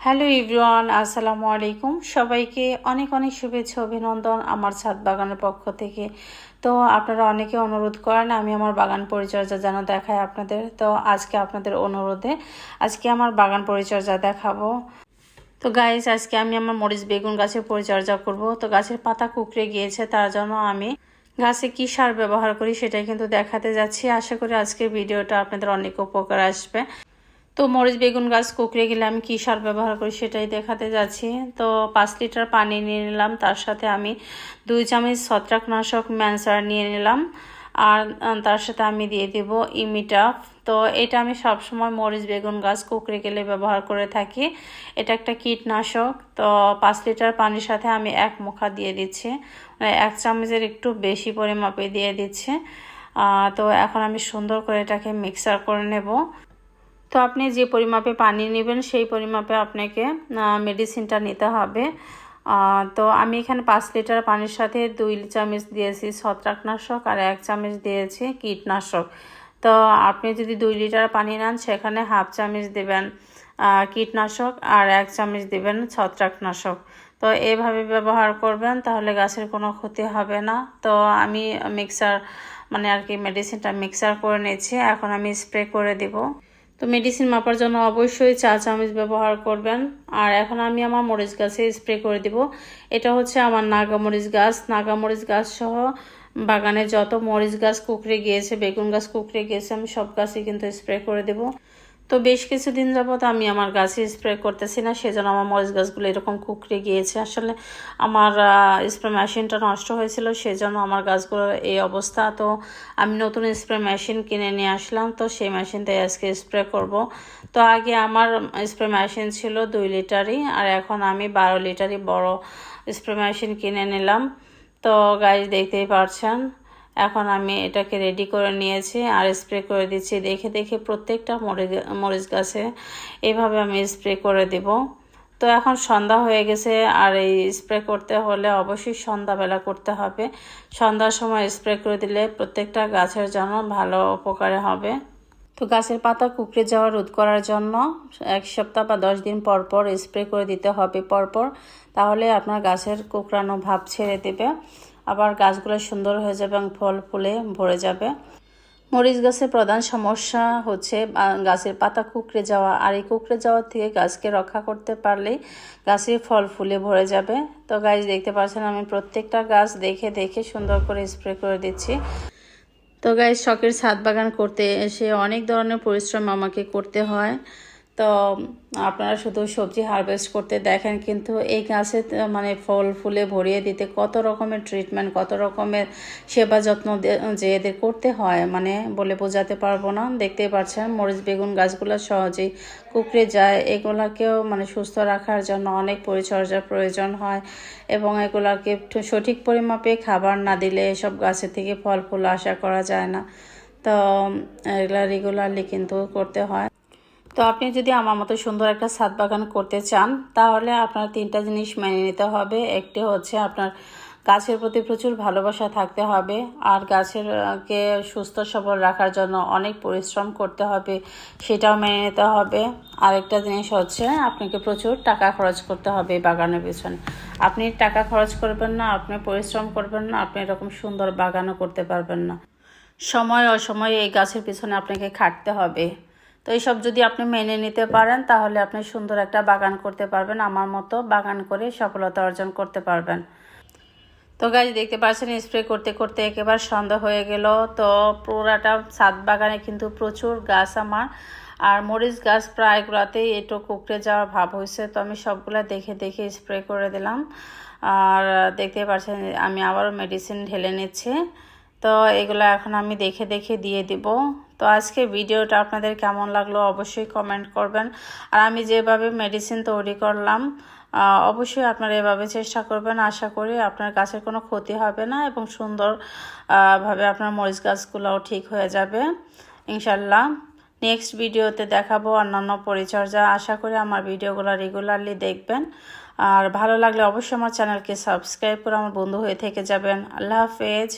Hello everyone আসসালামু আলাইকুম। সবাইকে অনেক অনেক শুভেচ্ছা, অভিনন্দন আমার ছাদ বাগানের পক্ষ থেকে। তো আপনারা অনেকে অনুরোধ করেন, আমি আমার বাগান পরিচর্যা যেন দেখাই আপনাদের। তো আজকে আপনাদের অনুরোধে আজকে আমার বাগান পরিচর্যা দেখাবো। তো গাইজ আজকে আমি আমার মরিচ বেগুন গাছের পরিচর্যা করব। তো গাছের পাতা কুকড়ে গিয়েছে, তার জন্য আমি গাছে কী সার ব্যবহার করি সেটাই কিন্তু দেখাতে যাচ্ছি। আশা করি আজকের ভিডিওটা আপনাদের অনেক উপকার আসবে। তো মরিচ বেগুন গাছ কুকড়ে গেলে আমি কী সার ব্যবহার করি সেটাই দেখাতে যাচ্ছি। তো পাঁচ লিটার পানি নিয়ে নিলাম, তার সাথে আমি দুই চামচ ছত্রাকনাশক ম্যানসার নিয়ে নিলাম আর তার সাথে আমি দিয়ে দেব ইমিটাফ। তো এটা আমি সবসময় মরিচ বেগুন গাছ কুকড়ে গেলে ব্যবহার করে থাকি। এটা একটা কীটনাশক, তো পাঁচ লিটার পানির সাথে আমি এক মুখা দিয়ে দিচ্ছি। মানে এক চামচের একটু বেশি পরিমাপে দিয়ে দিচ্ছে। তো এখন আমি সুন্দর করে এটাকে মিক্সার করে নেব। তো আপনি যে পরিমাপে পানি নেবেন, সেই পরিমাপে আপনাকে মেডিসিনটা নিতে হবে। তো আমি এখানে পাঁচ লিটার পানির সাথে দুই চামচ দিয়েছি ছত্রাকনাশক আর এক চামচ দিয়েছি কীটনাশক। তো আপনি যদি দুই লিটার পানি নেন, সেখানে হাফ চামচ দেবেন কীটনাশক আর এক চামচ দেবেন ছত্রাকনাশক। তো এভাবে ব্যবহার করবেন, তাহলে গাছের কোনো ক্ষতি হবে না। তো আমি মিক্সার মানে আর কি মেডিসিনটা মিক্সার করে নিয়েছি এখন আমি স্প্রে করে দেবো। তো মেডিসিন মাপার জন্য অবশ্যই চা চামচ ব্যবহার করবেন। আর এখন আমি আমার মরিচ গাছে স্প্রে করে দিব। এটা হচ্ছে আমার নাগামরিচ গাছ। নাগামরিচ গাছ সহ বাগানে যত মরিচ গাছ কুকড়ে গিয়েছে, বেগুন গাছ কুকড়ে গিয়েছে, আমি সব গাছই কিন্তু স্প্রে করে দেবো। তো বেশ কিছুদিন যাবৎ আমি আমার গাছে স্প্রে করতেছি না, সেজন্য আমার মরিচ গাছগুলো এরকম কুকড়ে গিয়েছে। আসলে আমার স্প্রে মেশিনটা নষ্ট হয়েছিল, সেজন্য আমার গাছগুলোর এই অবস্থা। তো আমি নতুন স্প্রে মেশিন কিনে নিয়ে আসলাম, তো সেই মেশিনটাই আজকে স্প্রে করব। তো আগে আমার স্প্রে মেশিন ছিল দুই লিটারই, আর এখন আমি বারো লিটারই বড় স্প্রে মেশিন কিনে নিলাম। তো গাছ দেখতেই পারছেন এখন আমি এটাকে রেডি করে নিয়েছি আর স্প্রে করে দিচ্ছি। দেখে দেখে প্রত্যেকটা মরিচ গাছে এইভাবে আমি স্প্রে করে দেব। তো এখন সন্ধ্যা হয়ে গেছে আর এই স্প্রে করতে হলে অবশ্যই সন্ধ্যাবেলা করতে হবে। সন্ধ্যার সময় স্প্রে করে দিলে প্রত্যেকটা গাছের জন্য ভালো উপকারে হবে। তো গাছের পাতা কুকড়ে যাওয়া রোধ করার জন্য এক সপ্তাহ বা দশ দিন পর পর স্প্রে করে দিতে হবে। পরপর তাহলে আপনার গাছের কুকড়ানো ভাব ছেড়ে দেবে। আবার গাছগুলো সুন্দর হয়ে যাবে এবং ফল ফুলে ভরে যাবে। মরিচ গাছের প্রধান সমস্যা হচ্ছে গাছের পাতা কুকড়ে যাওয়া। আর এই কুকড়ে যাওয়ার থেকে গাছকে রক্ষা করতে পারলে গাছের ফল ফুলে ভরে যাবে। তো গাছ দেখতে পাচ্ছেন আমি প্রত্যেকটা গাছ দেখে দেখে সুন্দর করে স্প্রে করে দিচ্ছি। তো গাছ শখের ছাদ বাগান করতে এসে অনেক ধরনের পরিশ্রম আমাকে করতে হয়। তো, আপনারা শুধু সবজি হারভেস্ট করতে দেখেন, কিন্তু এই গাছে মানে ফল ফুলে ভরিয়ে দিতে কত রকমের ট্রিটমেন্ট কত রকমের সেবা যত্ন যে এদের করতে হয় মানে বলে বোঝাতে পারব না। দেখতেই পাচ্ছেন, মরিচ, বেগুন গাছগুলো সহজেই কুকড়ে যায়। এগুলাকেও মানে সুস্থ রাখার জন্য অনেক পরিচর্যার প্রয়োজন হয় এবং এগুলাকে সঠিক পরিমাপে খাবার না দিলে এসব গাছের থেকে ফল ফুল আশা করা যায় না। তো, এগুলা রেগুলারলি কিন্তু করতে হয়। তো আপনি যদি আমার মতো সুন্দর একটা ছাদ বাগান করতে চান, তাহলে আপনার তিনটা জিনিস মেনে নিতে হবে। একটি হচ্ছে আপনার গাছের প্রতি প্রচুর ভালোবাসা থাকতে হবে, আর গাছেরকে সুস্থ সবল রাখার জন্য অনেক পরিশ্রম করতে হবে, সেটাও মেনে নিতে হবে। আরেকটা জিনিস হচ্ছে আপনাকে প্রচুর টাকা খরচ করতে হবে বাগানের পিছনে। আপনি টাকা খরচ করবেন না, আপনি পরিশ্রম করবেন না, আপনি এরকম সুন্দর বাগানও করতে পারবেন না। সময় অসময়ে এই গাছের পিছনে আপনাকে খাটতে হবে। তো এইসব যদি আপনি মেনে নিতে পারেন, তাহলে আপনি সুন্দর একটা বাগান করতে পারবেন। আমার মতো বাগান করে সফলতা অর্জন করতে পারবেন। তো গাছ দেখতে পাচ্ছেন স্প্রে করতে করতে একেবারে সন্ধ্যা হয়ে গেল। তো পুরাটা ছাদ বাগানে কিন্তু প্রচুর গাছ আমার। আর মরিচ গাছ প্রায়গুলোতেই একটু কুকড়ে যাওয়ার ভাব হয়েছে। তো আমি সবগুলো দেখে দেখে স্প্রে করে দিলাম। আর দেখতে পাচ্ছেন, আমি আবারও মেডিসিন ঢেলে নিচ্ছি। তো এগুলো এখন আমি দেখে দেখে দিয়ে দিব। তো আজকে ভিডিওটা আপনাদের কেমন লাগল অবশ্যই কমেন্ট করবেন। আর আমি যেভাবে মেডিসিন তৈরি করলাম অবশ্যই আপনারা এভাবে চেষ্টা করবেন। আশা করি আপনার গাছের কোনো ক্ষতি হবে না এবং সুন্দর ভাবে আপনার মরিচ গাছগুলোও ঠিক হয়ে যাবে। ইনশাল্লাহ নেক্সট ভিডিওতে দেখাবো অন্যান্য পরিচর্যা। আশা করি আমার ভিডিওগুলো রেগুলারলি দেখবেন। আর ভালো লাগলে অবশ্যই আমার চ্যানেলকে সাবস্ক্রাইব করে আমার বন্ধু হয়ে থেকে যাবেন। আল্লাহ হাফেজ।